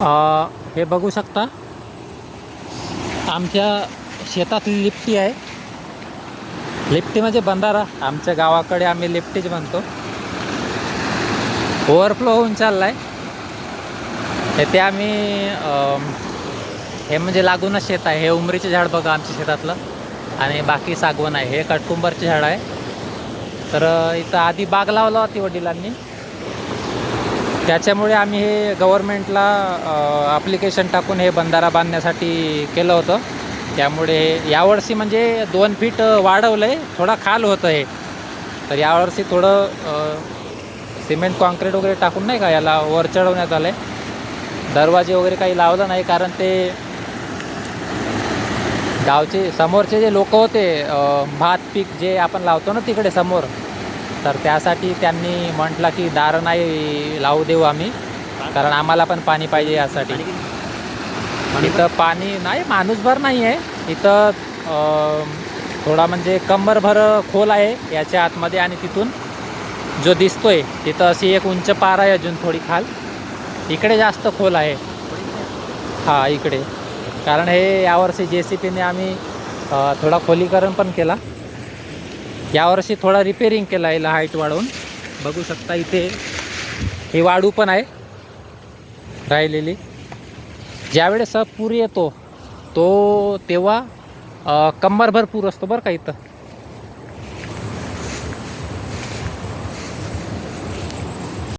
हे बघू शकता. आमच्या शेतातली लिप्टी आहे. लिफ्टी म्हणजे बंधारा. आमच्या गावाकडे आम्ही लिफ्टीच म्हणतो. ओव्हरफ्लो होऊन चाललाय. ते आम्ही हे म्हणजे लागूनच शेत आहे. हे उमरीचे झाड बघा आमच्या शेतातलं. आणि बाकी सागवण आहे. हे कटकुंबरचे झाड आहे. तर इथं आधी बाग लावला होती वडिलांनी. त्याच्यामुळे आम्ही हे गव्हर्मेंटला ॲप्लिकेशन टाकून हे बंधारा बांधण्यासाठी केलं होतं. त्यामुळे यावर्षी म्हणजे दोन फीट वाढवलं आहे थोडा खाल होतं हे तर यावर्षी थोडं सिमेंट कॉन्क्रीट वगैरे टाकून नाही का याला वर चढवण्यात आलं आहे दरवाजे वगैरे काही लावलं नाही कारण ते गावचे समोरचे जे लोक होते भात पीक जे आपण लावतो ना तिकडे समोर तर त्यासाठी त्यांनी म्हटलं की दारं नाही लावू देऊ आम्ही कारण आम्हाला पण पाणी पाहिजे यासाठी. इथं पाणी नाही माणूसभर नाही आहे. इथं थोडा म्हणजे कंबरभर खोल आहे याच्या आतमध्ये आणि तिथून जो दिसतोय तिथं अशी एक उंच पार आहे अजून थोडी खाल. इकडे जास्त खोल आहे. हा इकडे. कारण हे यावर्षी जे सी पीने आम्ही थोडा खोलीकरण पण केला. यावर्षी थोडा रिपेरिंग केला याला हाईट वाढवून. बघू शकता इथे ही वाढू पण आहे राहिलेली. ज्यावेळेस पूर येतो तो तेव्हा कंबरभर पूर असतो बरं का इथं.